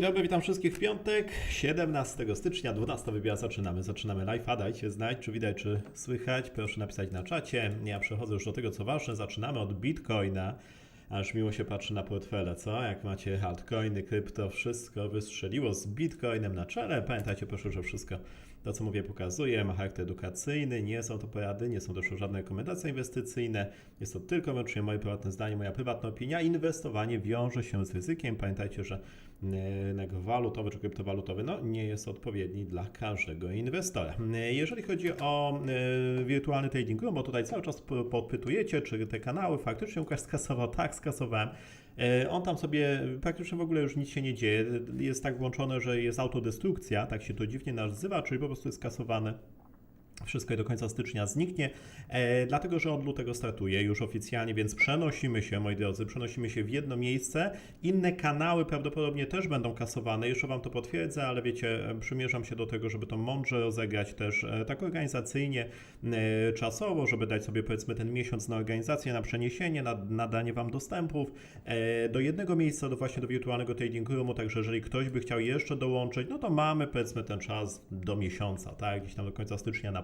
Dzień dobry, witam wszystkich w piątek, 17 stycznia, 12 wybija, zaczynamy, zaczynamy live'a, dajcie znać, czy widać, czy słychać, proszę napisać na czacie, ja przechodzę już do tego, co ważne, zaczynamy od Bitcoina, aż miło się patrzy na portfele, co? Jak macie altcoiny, krypto, wszystko wystrzeliło z Bitcoinem na czele, pamiętajcie proszę, że wszystko to, co mówię, pokazuję, ma charakter edukacyjny, nie są to porady, nie są też żadne rekomendacje inwestycyjne, jest to tylko wyłącznie moje prywatne zdanie, moja prywatna opinia. Inwestowanie wiąże się z ryzykiem. Pamiętajcie, że walutowy czy kryptowalutowy no, nie jest odpowiedni dla każdego inwestora. Jeżeli chodzi o e, wirtualny trading bo tutaj cały czas podpytujecie, czy te kanały faktycznie Łukasz skasował, tak, skasowałem. E, On tam sobie praktycznie w ogóle już nic się nie dzieje. Jest tak włączone, że jest autodestrukcja, tak się to dziwnie nazywa, czyli po prostu jest skasowane wszystko do końca stycznia zniknie, e, dlatego że od lutego startuje już oficjalnie, więc przenosimy się, moi drodzy, przenosimy się w jedno miejsce. Inne kanały prawdopodobnie też będą kasowane, jeszcze Wam to potwierdzę, ale wiecie, e, przymierzam się do tego, żeby to mądrze rozegrać też e, tak organizacyjnie, e, czasowo, żeby dać sobie powiedzmy ten miesiąc na organizację, na przeniesienie, na nadanie Wam dostępów e, do jednego miejsca, do właśnie do wirtualnego trading roomu, także jeżeli ktoś by chciał jeszcze dołączyć, no to mamy powiedzmy ten czas do miesiąca, tak, gdzieś tam do końca stycznia na.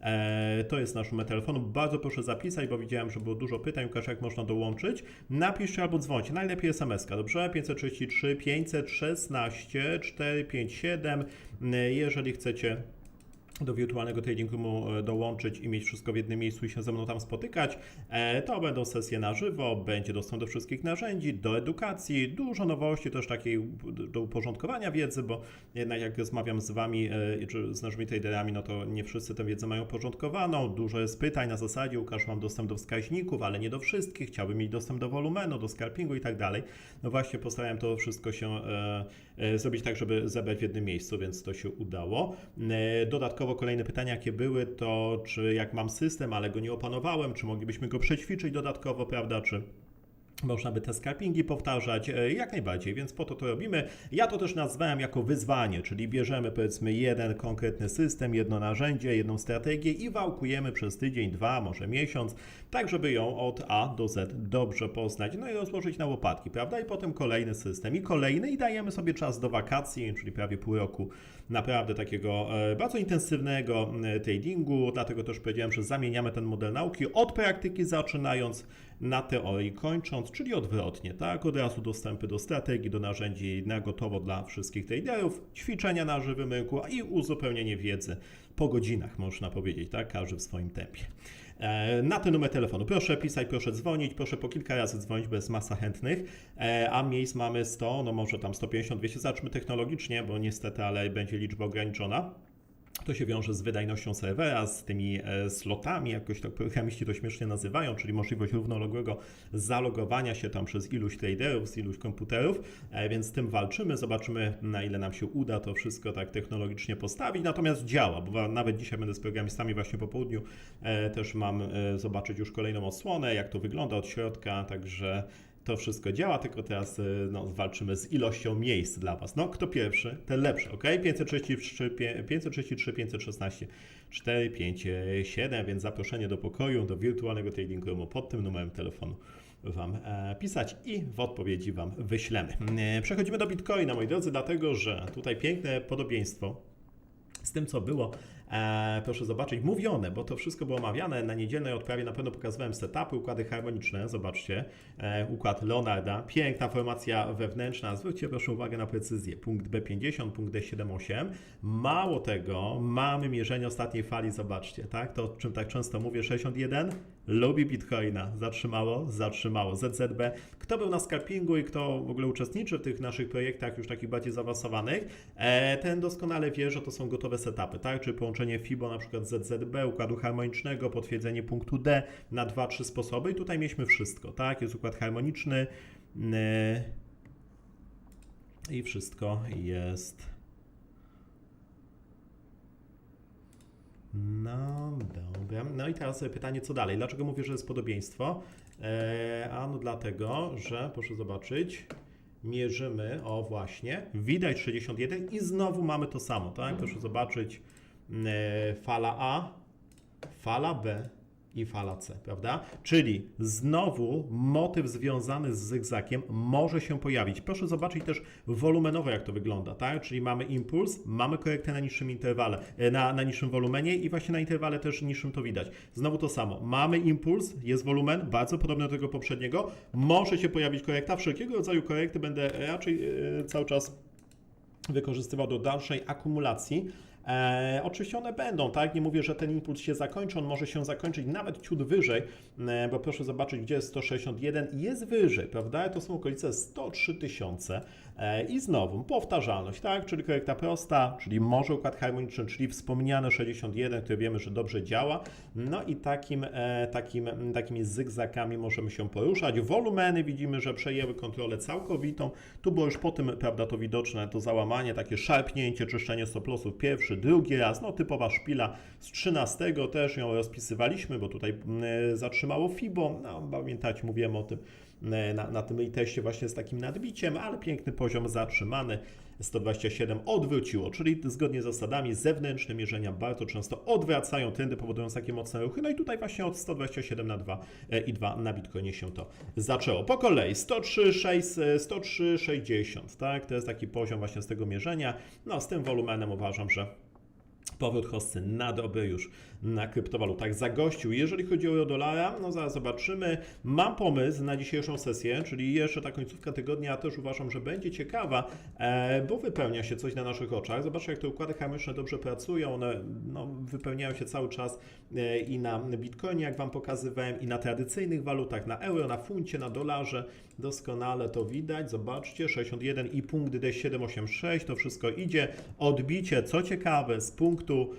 E, to jest nasz numer telefonu. Bardzo proszę zapisać, bo widziałem, że było dużo pytań. Łukasz, jak można dołączyć? Napiszcie albo dzwońcie. Najlepiej SMS-ka, dobrze? 533 516 457. E, Jeżeli chcecie do wirtualnego trading roomu e, dołączyć i mieć wszystko w jednym miejscu i się ze mną tam spotykać. E, To będą sesje na żywo, będzie dostęp do wszystkich narzędzi, do edukacji, dużo nowości też takiej do uporządkowania wiedzy, bo jednak jak rozmawiam z Wami e, czy z naszymi traderami, no to nie wszyscy tę wiedzę mają porządkowaną, dużo jest pytań na zasadzie, Łukasz, mam dostęp do wskaźników, ale nie do wszystkich, chciałbym mieć dostęp do wolumenu, do scalpingu i tak dalej. No właśnie postarałem to wszystko się zrobić tak, żeby zebrać w jednym miejscu, więc to się udało. E, Dodatkowo kolejne pytania, jakie były, to czy jak mam system, ale go nie opanowałem, czy moglibyśmy go przećwiczyć dodatkowo, prawda, czy można by te scalpingi powtarzać, e, jak najbardziej, więc po to to robimy. Ja to też nazwałem jako wyzwanie, czyli bierzemy powiedzmy jeden konkretny system, jedno narzędzie, jedną strategię i wałkujemy przez tydzień, dwa, może miesiąc, tak żeby ją od A do Z dobrze poznać, no i rozłożyć na łopatki, prawda? I potem kolejny system i kolejny i dajemy sobie czas do wakacji, czyli prawie pół roku naprawdę takiego e, bardzo intensywnego e, tradingu, dlatego też powiedziałem, że zamieniamy ten model nauki od praktyki zaczynając na teorii kończąc, czyli odwrotnie, tak? Od razu dostępy do strategii, do narzędzi na gotowo dla wszystkich traderów, ćwiczenia na żywym rynku i uzupełnienie wiedzy po godzinach, można powiedzieć, tak? Każdy w swoim tempie. E, Na ten numer telefonu. Proszę pisać, proszę dzwonić, proszę po kilka razy dzwonić, jest masa chętnych, E, a miejsc mamy 100, no może tam 150, 200, zobaczmy technologicznie, bo niestety, ale będzie liczba ograniczona. To się wiąże z wydajnością serwera, z tymi e, slotami, jakoś tak programiści to śmiesznie nazywają, czyli możliwość równoległego zalogowania się tam przez iluś traderów, z iluś komputerów, e, więc z tym walczymy, zobaczymy na ile nam się uda to wszystko tak technologicznie postawić, natomiast działa, bo nawet dzisiaj będę z programistami właśnie po południu, e, też mam zobaczyć już kolejną osłonę, jak to wygląda od środka, także to wszystko działa, tylko teraz y, no, walczymy z ilością miejsc dla Was. No, kto pierwszy, ten lepszy, ok? 533, pie- 533 516 4, 5, 7, więc zaproszenie do pokoju, do wirtualnego trading roomu pod tym numerem telefonu Wam e, pisać i w odpowiedzi Wam wyślemy. E, Przechodzimy do Bitcoina, moi drodzy, dlatego że tutaj piękne podobieństwo z tym, co było, e, proszę zobaczyć, mówione, bo to wszystko było omawiane na niedzielnej odprawie. Na pewno pokazywałem setupy, układy harmoniczne. Zobaczcie, e, układ Leonarda. Piękna formacja wewnętrzna. Zwróćcie proszę uwagę na precyzję. Punkt B50, punkt D78. Mało tego, mamy mierzenie ostatniej fali. Zobaczcie, tak? To, o czym tak często mówię, 61 lubi Bitcoina. Zatrzymało, zatrzymało. ZZB. Kto był na scalpingu i kto w ogóle uczestniczy w tych naszych projektach już takich bardziej zaawansowanych, e, ten doskonale wie, że to są gotowe setupy, tak? Czyli połączenie FIBO na przykład ZZB, układu harmonicznego, potwierdzenie punktu D na dwa, trzy sposoby i tutaj mieliśmy wszystko, tak? Jest układ harmoniczny i wszystko jest No dobra. No i teraz pytanie, co dalej? Dlaczego mówię, że jest podobieństwo? E, a no dlatego, że proszę zobaczyć, mierzymy, o właśnie, widać 61 i znowu mamy to samo, tak? Proszę zobaczyć, e, fala A, fala B i fala C, prawda? Czyli znowu motyw związany z zygzakiem może się pojawić. Proszę zobaczyć też wolumenowo, jak to wygląda, tak? Czyli mamy impuls, mamy korektę na niższym interwale, e, na, na niższym wolumenie i właśnie na interwale też niższym to widać. Znowu to samo. Mamy impuls, jest wolumen, bardzo podobny do tego poprzedniego. Może się pojawić korekta. Wszelkiego rodzaju korekty będę raczej e, cały czas wykorzystywał do dalszej akumulacji. E, oczywiście one będą, tak? Nie mówię, że ten impuls się zakończy, on może się zakończyć nawet ciut wyżej, e, bo proszę zobaczyć, gdzie jest 161 i jest wyżej, prawda? To są okolice 103 tysiące. E, I znowu powtarzalność, tak? Czyli korekta prosta, czyli może układ harmoniczny, czyli wspomniane 61, które wiemy, że dobrze działa. No i takim, e, takim, takimi zygzakami możemy się poruszać. Wolumeny widzimy, że przejęły kontrolę całkowitą. Tu było już po tym, prawda, to widoczne, to załamanie, takie szarpnięcie, czyszczenie stoplosów pierwszy, drugi raz, no typowa szpila z 13 też ją rozpisywaliśmy, bo tutaj mm, zatrzymało FIBO, no pamiętacie, mówiłem o tym e, na, na tym teście właśnie z takim nadbiciem, ale piękny poziom zatrzymany. 127 odwróciło, czyli zgodnie z zasadami zewnętrzne mierzenia bardzo często odwracają trendy, powodując takie mocne ruchy. No i tutaj właśnie od 127 na 2 e, i 2 na Bitcoinie się to zaczęło. Po kolei 103, 6, 103, 60, tak? To jest taki poziom właśnie z tego mierzenia. No z tym wolumenem uważam, że Powrót hossy na dobre już na kryptowalutach zagościł. Jeżeli chodzi o euro-dolara, no zaraz zobaczymy. Mam pomysł na dzisiejszą sesję, czyli jeszcze ta końcówka tygodnia też uważam, że będzie ciekawa, e, bo wypełnia się coś na naszych oczach. Zobaczcie, jak te układy harmoniczne dobrze pracują. One no, wypełniają się cały czas e, i na Bitcoinie, jak Wam pokazywałem, i na tradycyjnych walutach, na euro, na funcie, na dolarze. Doskonale to widać. Zobaczcie, 61 i punkt D786, to wszystko idzie. Odbicie, co ciekawe, z punktu,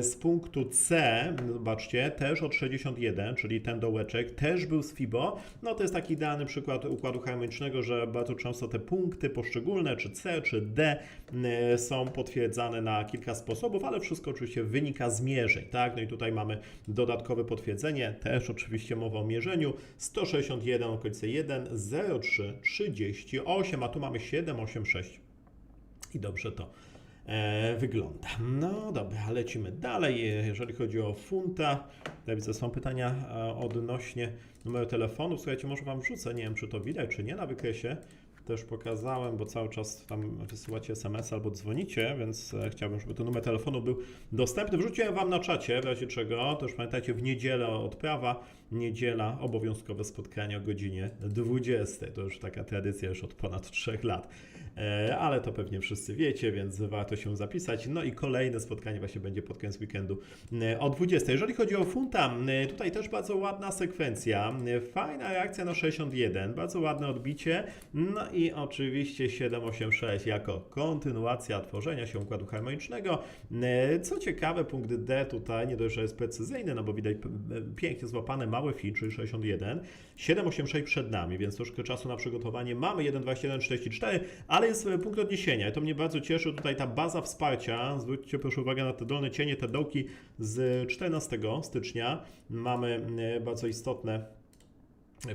z punktu C, zobaczcie, też od 61, czyli ten dołeczek, też był z FIBO. No to jest taki idealny przykład układu harmonicznego, że bardzo często te punkty poszczególne, czy C, czy D, e, są potwierdzane na kilka sposobów, ale wszystko oczywiście wynika z mierzeń, tak? No i tutaj mamy dodatkowe potwierdzenie, też oczywiście mowa o mierzeniu, 161, okolice 1, 03, 38, a tu mamy 786 i dobrze to e, wygląda. No dobra, lecimy dalej. Jeżeli chodzi o funta, ja widzę, są pytania e, odnośnie numeru telefonu. Słuchajcie, może Wam wrzucę, nie wiem czy to widać, czy nie na wykresie. Też pokazałem, bo cały czas tam wysyłacie SMS albo dzwonicie, więc e, chciałbym, żeby ten numer telefonu był dostępny. Wrzuciłem Wam na czacie, w razie czego. Też pamiętajcie, w niedzielę odprawa, niedziela, obowiązkowe spotkanie o godzinie 20. To już taka tradycja już od ponad 3 lat. E, ale to pewnie wszyscy wiecie, więc warto się zapisać. No i kolejne spotkanie właśnie będzie pod koniec weekendu e, o 20. Jeżeli chodzi o funta, tutaj też bardzo ładna sekwencja, fajna reakcja na 61, bardzo ładne odbicie, no i oczywiście 786 jako kontynuacja tworzenia się układu harmonicznego. E, Co ciekawe, punkt D tutaj nie dość, że jest precyzyjny, no bo widać pięknie złapane małe fi, czyli 61, 786 przed nami, więc troszkę czasu na przygotowanie. Mamy 1,2144, ale jest e, punkt odniesienia. To mnie bardzo cieszy. Tutaj ta baza wsparcia. Zwróćcie proszę uwagę na te dolne cienie, te dołki z 14 stycznia. Mamy e, bardzo istotne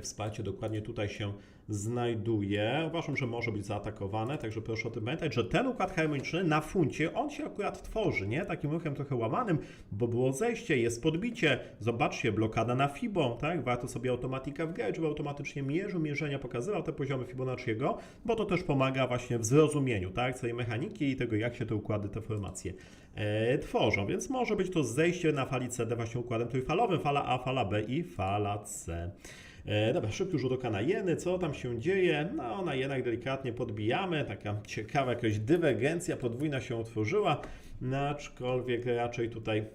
wsparcie dokładnie tutaj się znajduje. Uważam, że może być zaatakowane, także proszę o tym pamiętać, że ten układ harmoniczny na funcie, on się akurat tworzy, nie? Takim ruchem trochę łamanym, bo było zejście, jest podbicie. Zobaczcie, blokada na FIBO, tak? Warto sobie automatika wgrać, żeby automatycznie mierzył mierzenia, pokazywał te poziomy Fibonacciego, bo to też pomaga właśnie w zrozumieniu, tak? Całej mechaniki i tego, jak się te układy, te formacje e, tworzą. Więc może być to zejście na fali CD właśnie układem trójfalowym, fala A, fala B i fala C. E, dobra, szybki rzut oka na jeny, co tam się dzieje? No, na jenach delikatnie podbijamy, taka ciekawa jakaś dywergencja podwójna się utworzyła, no, aczkolwiek raczej tutaj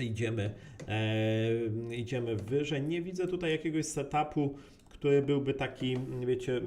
idziemy, e, idziemy wyżej. Nie widzę tutaj jakiegoś setupu, który byłby taki, wiecie,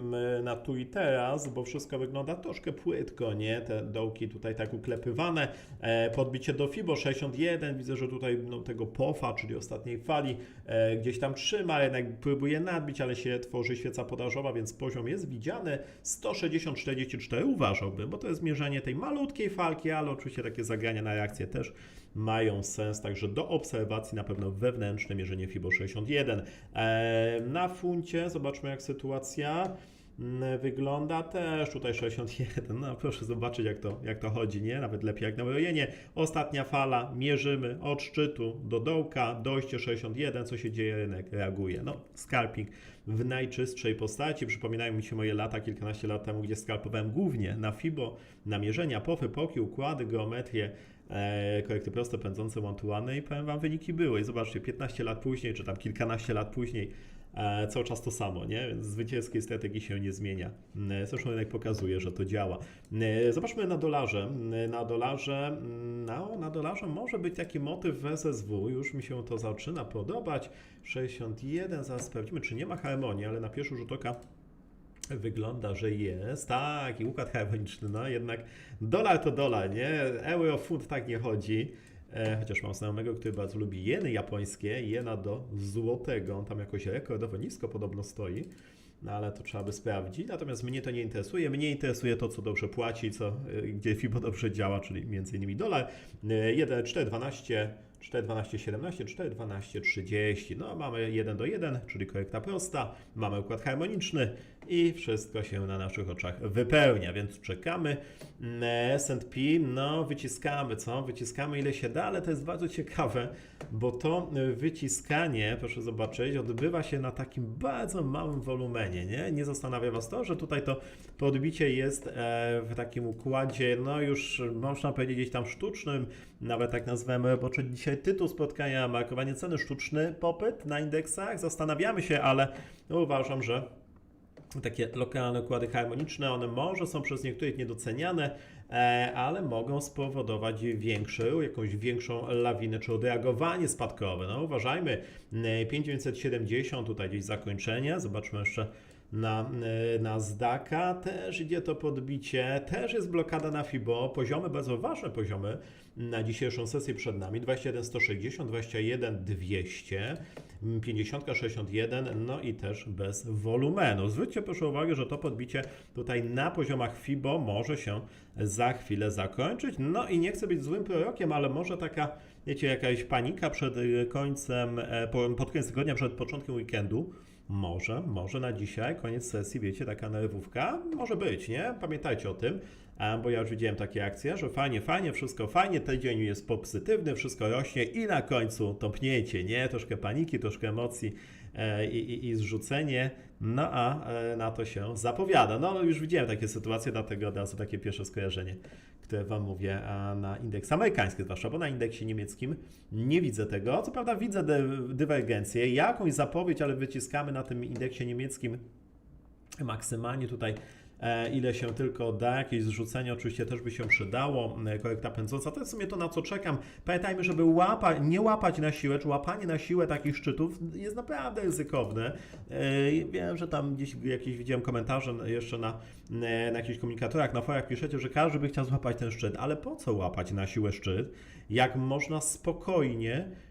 na tu i teraz, bo wszystko wygląda troszkę płytko, nie? Te dołki tutaj tak uklepywane. E, podbicie do FIBO 61, widzę, że tutaj no, tego POFA, czyli ostatniej fali, e, gdzieś tam trzyma, jednak próbuje nadbić, ale się tworzy świeca podażowa, więc poziom jest widziany. 160-44 uważałbym, bo to jest mierzenie tej malutkiej falki, ale oczywiście takie zagrania na reakcję też mają sens, także do obserwacji na pewno wewnętrzne mierzenie FIBO 61. E, na funcie zobaczmy jak sytuacja. mm, wygląda też tutaj 61. No proszę zobaczyć jak to, jak to chodzi, nie? Nawet lepiej jak na urojenie. Ostatnia fala, mierzymy od szczytu do dołka, dojście 61, co się dzieje, rynek reaguje. No, scalping w najczystszej postaci. Przypominają mi się moje lata, kilkanaście lat temu, gdzie skalpowałem głównie na FIBO, namierzenia, pofy, poki, układy, geometrię, e, korekty prosto pędzące one i powiem Wam, wyniki były. I zobaczcie, 15 lat później, czy tam kilkanaście lat później, cały czas to samo, nie? Więc zwycięskiej strategii się nie zmienia. E, Zresztą rynek pokazuje, że to działa. E, Zobaczmy na dolarze. E, Na dolarze, no, na dolarze może być taki motyw w SSW, już mi się to zaczyna podobać. 61, zaraz sprawdzimy, czy nie ma harmonii, ale na pierwszy rzut oka Wygląda, że jest. Tak, i układ harmoniczny, no jednak dolar to dolar, nie? Euro, funt tak nie chodzi. E, chociaż mam znajomego, który bardzo lubi jeny japońskie, jena do złotego. On tam jakoś rekordowo nisko podobno stoi. No ale to trzeba by sprawdzić. Natomiast mnie to nie interesuje. Mnie interesuje to, co dobrze płaci, co, e, gdzie FIBO dobrze działa, czyli m.in. dolar. E, 1, 4, 12, 4, 12, 17, 4, 12, 30. No mamy 1 do 1, czyli korekta prosta. Mamy układ harmoniczny i wszystko się na naszych oczach wypełnia, więc czekamy. Mm, S&P, no wyciskamy, co? Wyciskamy ile się da, ale to jest bardzo ciekawe, bo to y, wyciskanie, proszę zobaczyć, odbywa się na takim bardzo małym wolumenie, nie? Nie zastanawia Was to, że tutaj to podbicie jest e, w takim układzie, no już można powiedzieć gdzieś tam sztucznym, nawet tak nazwemy, bo czy dzisiaj tytuł spotkania, markowanie ceny, sztuczny popyt na indeksach, zastanawiamy się, ale uważam, że takie lokalne układy harmoniczne, one może są przez niektórych niedoceniane, e, ale mogą spowodować większą, jakąś większą lawinę czy odreagowanie spadkowe. No uważajmy, e, 5970 tutaj gdzieś zakończenie, zobaczmy jeszcze na, e, na Zdaka, też idzie to podbicie, też jest blokada na FIBO, poziomy bardzo ważne poziomy na dzisiejszą sesję przed nami, 21 160, 21 200, 50 61, no i też bez wolumenu. Zwróćcie proszę uwagę, że to podbicie tutaj na poziomach FIBO może się za chwilę zakończyć, no i nie chcę być złym prorokiem, ale może taka, wiecie, jakaś panika przed końcem, e, po- pod koniec tygodnia, przed początkiem weekendu, może, może na dzisiaj, koniec sesji, wiecie, taka nerwówka, może być, nie? Pamiętajcie o tym, bo ja już widziałem takie akcje, że fajnie, fajnie, wszystko fajnie, ten dzień jest pozytywny, wszystko rośnie i na końcu tąpnięcie, nie? Troszkę paniki, troszkę emocji e, i, i, i zrzucenie, no a e, na to się zapowiada. No już widziałem takie sytuacje, dlatego od razu takie pierwsze skojarzenie, które Wam mówię, na indeks amerykański zwłaszcza, bo na indeksie niemieckim nie widzę tego. Co prawda widzę dy- dywergencję, jakąś zapowiedź, ale wyciskamy na tym indeksie niemieckim maksymalnie tutaj ile się tylko da, jakieś zrzucenie oczywiście też by się przydało, e, korekta pędząca, to jest w sumie to na co czekam. Pamiętajmy, żeby łapa, nie łapać na siłę, czy łapanie na siłę takich szczytów jest naprawdę ryzykowne. E, Wiem, że tam gdzieś jakieś widziałem komentarze jeszcze na, e, na jakichś komunikatorach, na forach piszecie, że każdy by chciał złapać ten szczyt, ale po co łapać na siłę szczyt, jak można spokojnie e,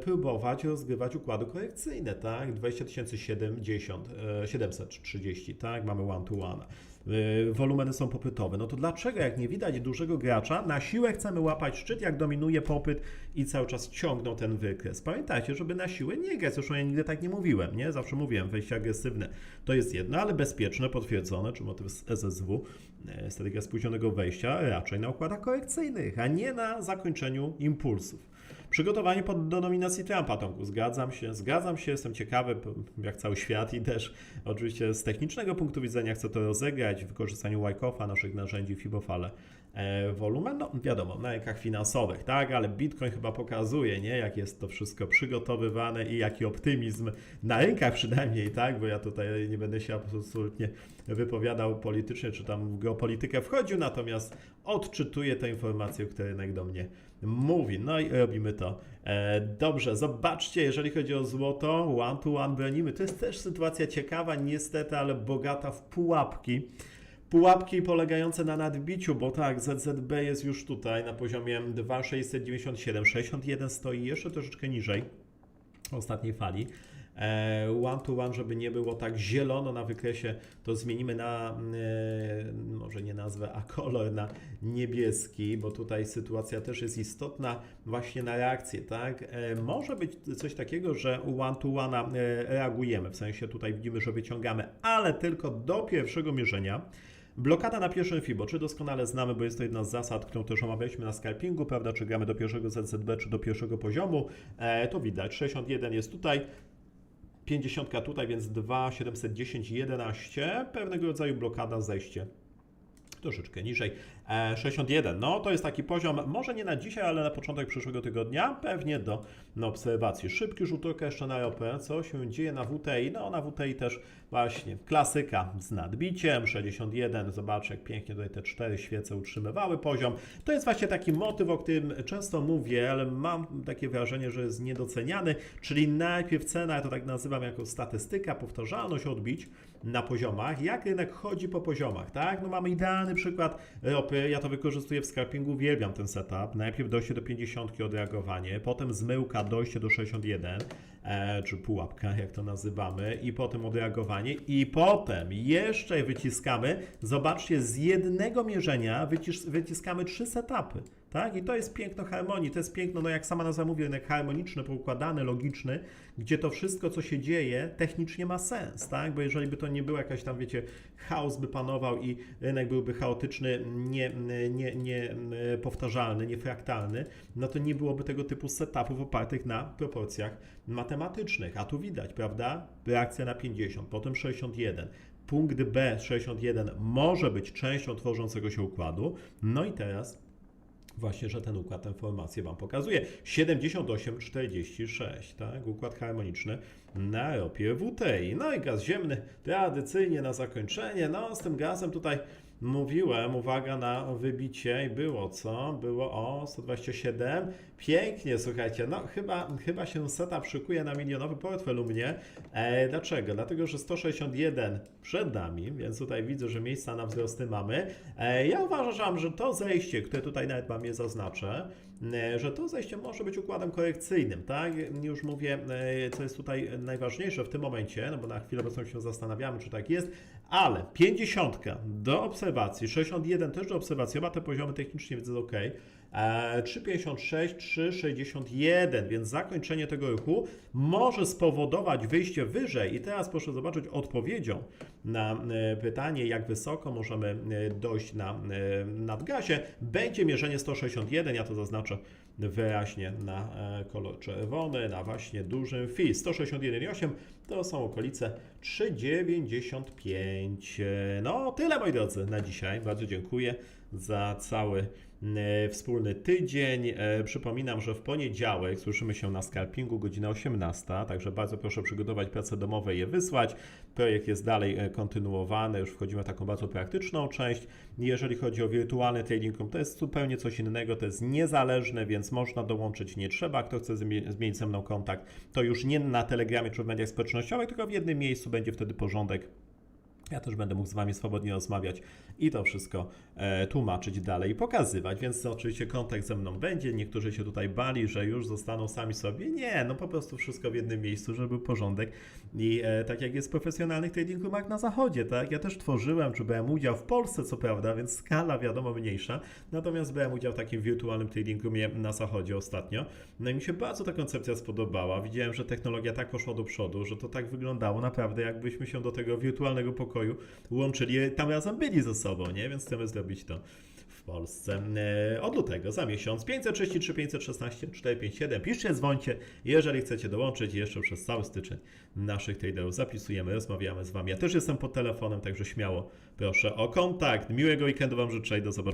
próbować rozgrywać układy korekcyjne, tak? 20 070, e, 730, tak? Mamy one to one. E, Wolumeny są popytowe. No to dlaczego, jak nie widać dużego gracza, na siłę chcemy łapać szczyt, jak dominuje popyt i cały czas ciągną ten wykres? Pamiętajcie, żeby na siłę nie grać. Zresztą ja nigdy tak nie mówiłem, nie? Zawsze mówiłem, wejście agresywne to jest jedno, ale bezpieczne, potwierdzone, czy motyw z SSW, e, strategia spóźnionego wejścia, raczej na układach korekcyjnych, a nie na zakończeniu impulsów. Przygotowanie pod, do nominacji Trumpa, Tomku. Zgadzam się, zgadzam się, jestem ciekawy, jak cały świat i też oczywiście z technicznego punktu widzenia chcę to rozegrać w wykorzystaniu Wyckofa, naszych narzędzi Fibofale. E, wolumen, no wiadomo, na rynkach finansowych, tak, ale Bitcoin chyba pokazuje, nie, jak jest to wszystko przygotowywane i jaki optymizm na rynkach przynajmniej, tak, bo ja tutaj nie będę się absolutnie wypowiadał politycznie, czy tam w geopolitykę wchodził, natomiast odczytuję te informacje, które rynek do mnie mówi. No i robimy to e, dobrze. Zobaczcie, jeżeli chodzi o złoto, one to one bronimy. To jest też sytuacja ciekawa, niestety, ale bogata w pułapki. Pułapki polegające na nadbiciu, bo tak, ZZB jest już tutaj na poziomie 2,697, 61 stoi jeszcze troszeczkę niżej ostatniej fali. E, one to one, żeby nie było tak zielono na wykresie, to zmienimy na, e, może nie nazwę, a kolor na niebieski, bo tutaj sytuacja też jest istotna właśnie na reakcję, tak? E, Może być coś takiego, że one to one reagujemy, w sensie tutaj widzimy, że wyciągamy, ale tylko do pierwszego mierzenia. Blokada na pierwszym FIBO, czy doskonale znamy, bo jest to jedna z zasad, którą też omawialiśmy na scalpingu, prawda, czy gramy do pierwszego ZZB, czy do pierwszego poziomu, e, to widać, 61 jest tutaj, 50 tutaj, więc 2, 710, 11, pewnego rodzaju blokada, zejście troszeczkę niżej. E, 61, no to jest taki poziom, może nie na dzisiaj, ale na początek przyszłego tygodnia, pewnie do no, obserwacji. Szybki rzut oka jeszcze na OP, co się dzieje na WTI, no na WTI też właśnie klasyka z nadbiciem, 61, zobaczcie jak pięknie tutaj te cztery świece utrzymywały poziom. To jest właśnie taki motyw, o którym często mówię, ale mam takie wrażenie, że jest niedoceniany, czyli najpierw cena, ja to tak nazywam jako statystyka, powtarzalność odbić na poziomach, jak rynek chodzi po poziomach, tak? No mamy idealny przykład ropy, ja to wykorzystuję w scalpingu, uwielbiam ten setup. Najpierw dojście do 50 odreagowanie, potem zmyłka, dojście do 61, e, czy pułapka, jak to nazywamy, i potem odreagowanie, i potem jeszcze wyciskamy, zobaczcie, z jednego mierzenia wycis wyciskamy trzy setupy. Tak? I to jest piękno harmonii, to jest piękno, no jak sama nazwa mówi, rynek harmoniczny, poukładany, logiczny, gdzie to wszystko, co się dzieje, technicznie ma sens, tak? Bo jeżeli by to nie był jakaś tam, wiecie, chaos by panował i rynek byłby chaotyczny, nie, nie, nie niefraktalny, no to nie byłoby tego typu setupów opartych na proporcjach matematycznych. A tu widać, prawda? Reakcja na 50, potem 61. Punkt B 61 może być częścią tworzącego się układu. No i teraz właśnie, że ten układ, tę formację Wam pokazuje. 78,46, tak? Układ harmoniczny na ropie WTI. No i gaz ziemny tradycyjnie na zakończenie. No z tym gazem tutaj mówiłem, uwaga na wybicie i było co? Było o 127. Pięknie, słuchajcie, no chyba, chyba się setup szykuje na milionowy portfel u mnie. E, dlaczego? Dlatego, że 161 przed nami, więc tutaj widzę, że miejsca na wzrosty mamy. E, ja uważam, że to zejście, które tutaj nawet Wam je zaznaczę, że to zejście może być układem korekcyjnym, tak? Już mówię, e, co jest tutaj najważniejsze w tym momencie, no bo na chwilę obecną się zastanawiamy, czy tak jest, ale 50 do obserwacji, 61 też do obserwacji, oba te poziomy technicznie widzę ok. 3,56, 3,61, więc zakończenie tego ruchu może spowodować wyjście wyżej. I teraz proszę zobaczyć odpowiedzią na e, pytanie, jak wysoko możemy e, dojść na e, nadgazie. Będzie mierzenie 161, ja to zaznaczę wyraźnie na kolor czerwony, na właśnie dużym FI. 161,8 to są okolice 3,95. No tyle moi drodzy na dzisiaj. Bardzo dziękuję za cały e, wspólny tydzień. E, Przypominam, że w poniedziałek słyszymy się na scalpingu godzina 18, także bardzo proszę przygotować prace domowe i je wysłać. Projekt jest dalej e, kontynuowany, już wchodzimy w taką bardzo praktyczną część. Jeżeli chodzi o wirtualny trading, to jest zupełnie coś innego, to jest niezależne, więc można dołączyć, nie trzeba. Kto chce zmie- zmienić ze mną kontakt, to już nie na Telegramie czy w mediach społecznościowych, tylko w jednym miejscu będzie wtedy porządek. Ja też będę mógł z Wami swobodnie rozmawiać i to wszystko e, tłumaczyć dalej pokazywać, więc oczywiście kontakt ze mną będzie. Niektórzy się tutaj bali, że już zostaną sami sobie. Nie, no po prostu wszystko w jednym miejscu, żeby był porządek. I e, tak jak jest w profesjonalnych trading roomach na zachodzie, tak? Ja też tworzyłem, czy brałem udział w Polsce, co prawda, więc skala wiadomo mniejsza. Natomiast brałem udział w takim wirtualnym trading roomie na zachodzie ostatnio. No i mi się bardzo ta koncepcja spodobała. Widziałem, że technologia tak poszła do przodu, że to tak wyglądało naprawdę, jakbyśmy się do tego wirtualnego pokoju łączyli, tam razem byli ze sobą, nie? Więc chcemy zrobić to w Polsce e, od lutego, za miesiąc. 533, 516, 457. Piszcie, dzwońcie, jeżeli chcecie dołączyć jeszcze przez cały styczeń naszych traderów. Zapisujemy, rozmawiamy z Wami. Ja też jestem pod telefonem, także śmiało proszę o kontakt. Miłego weekendu Wam życzę i do zobaczenia.